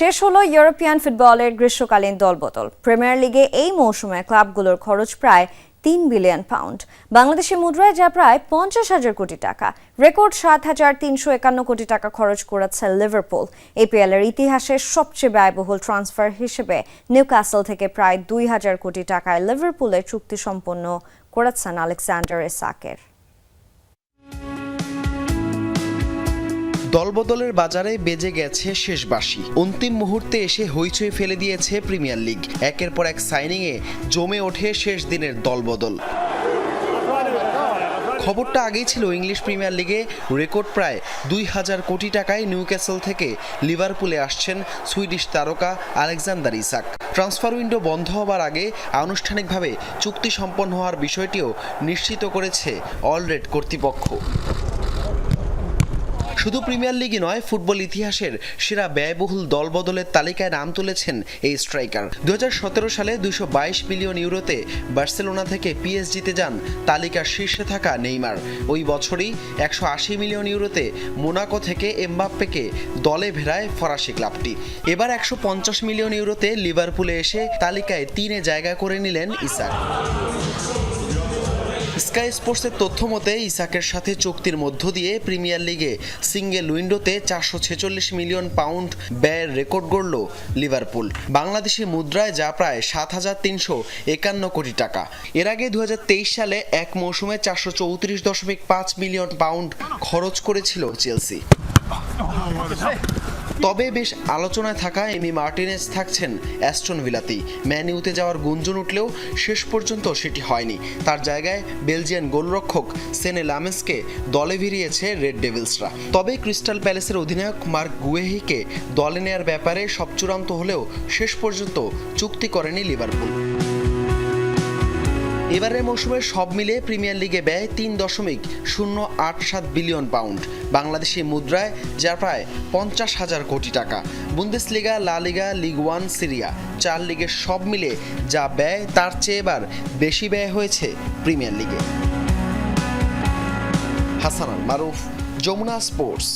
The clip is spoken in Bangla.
শেষ হলো ইউরোপিয়ান ফুটবলের গ্রীষ্মকালীন দলবদল। প্রিমিয়ার লিগে এই মৌসুমে ক্লাবগুলোর খরচ প্রায় তিন বিলিয়ন পাউন্ড। বাংলাদেশি মুদ্রায় যা প্রায় পঞ্চাশ হাজার কোটি টাকা। রেকর্ড সাত হাজার তিনশো একান্ন কোটি টাকা খরচ করেছে লিভারপুল। এপিএল এর ইতিহাসের সবচেয়ে ব্যয়বহুল ট্রান্সফার হিসেবে নিউক্যাসল থেকে প্রায় দুই হাজার কোটি টাকায় লিভারপুলের চুক্তি সম্পন্ন করেছেন আলেকজান্ডার ইসাকের। দলবদলের বাজারে বেজে গেছে শেষ বাঁশি অন্তিম মুহূর্তে এসে হইচই ফেলে দিয়েছে প্রিমিয়ার লিগ। একের পর এক সাইনিংয়ে জমে ওঠে শেষ দিনের দলবদল। খবরটা আগেই ছিল ইংলিশ প্রিমিয়ার লিগে। রেকর্ড প্রায় দুই হাজার কোটি টাকায় নিউক্যাসল থেকে লিভারপুলে আসছেন সুইডিশ তারকা আলেকজান্ডার ইসাক। ট্রান্সফার উইন্ডো বন্ধ হবার আগে আনুষ্ঠানিকভাবে চুক্তি সম্পন্ন হওয়ার বিষয়টিও নিশ্চিত করেছে অলরেড কর্তৃপক্ষ। শুধু প্রিমিয়ার লিগই নয়, ফুটবল ইতিহাসের সেরা ব্যয়বহুল দলবদলের তালিকায় নাম তুলেছেন এই স্ট্রাইকার। দু হাজার সতেরো সালে বাইশ মিলিয়ন ইউরোতে বার্সেলোনা থেকে পিএসজিতে যান তালিকার শীর্ষে থাকা নেইমার। ওই বছরই একশো আশি মিলিয়ন ইউরোতে মোনাকো থেকে এমবাপ্পেকে দলে ভেড়ায় ফরাসি ক্লাবটি। এবার একশো পঞ্চাশ মিলিয়ন ইউরোতে লিভারপুলে এসে তালিকায় তিনে জায়গা করে নিলেন ইসাক স্কাই স্পোর্টসের তথ্য মতে, ইসাকের সাথে চুক্তির মধ্য দিয়ে প্রিমিয়ার লিগে সিঙ্গেল উইন্ডোতে চারশো ছেচল্লিশ মিলিয়ন পাউন্ড ব্যয়ের রেকর্ড গড়ল লিভারপুল। বাংলাদেশি মুদ্রায় যা প্রায় সাত হাজার তিনশো একান্ন কোটি টাকা। এর আগে দু হাজার তেইশ সালে এক মৌসুমে চারশো চৌত্রিশ দশমিক পাঁচ মিলিয়ন পাউন্ড খরচ করেছিল চেলসি। তবে বেশ আলোচনায় থাকা এমি মার্টিনেস থাকছেন অ্যাস্টন ভিলাতি ম্যান ইউতে যাওয়ার গুঞ্জন উঠলেও শেষ পর্যন্ত সেটি হয়নি। তার জায়গায় বেলজিয়ান গোলরক্ষক সেনে লামেসকে দলে ভিড়িয়েছে রেড ডেভিলসরা। তবে ক্রিস্টাল প্যালেসের অধিনায়ক মার্ক গুয়েহিকে দলে নেয়ার ব্যাপারে সব চূড়ান্ত হলেও শেষ পর্যন্ত চুক্তি করেনি লিভারপুল। এবারের মৌসুমে সব মিলে প্রিমিয়ার লিগে ব্যয় তিন দশমিক শূন্য আট সাত বিলিয়ন পাউন্ড। বাংলাদেশি মুদ্রায় যা প্রায় পঞ্চাশ হাজার কোটি টাকা। বুন্দেসলিগা, লা লিগা, লিগ ওয়ান, সিরিয়া চার লিগে সব মিলে যা ব্যয়, তার চেয়ে এবার বেশি ব্যয় হয়েছে প্রিমিয়ার লিগে। হাসান মারুফ, যমুনা স্পোর্টস।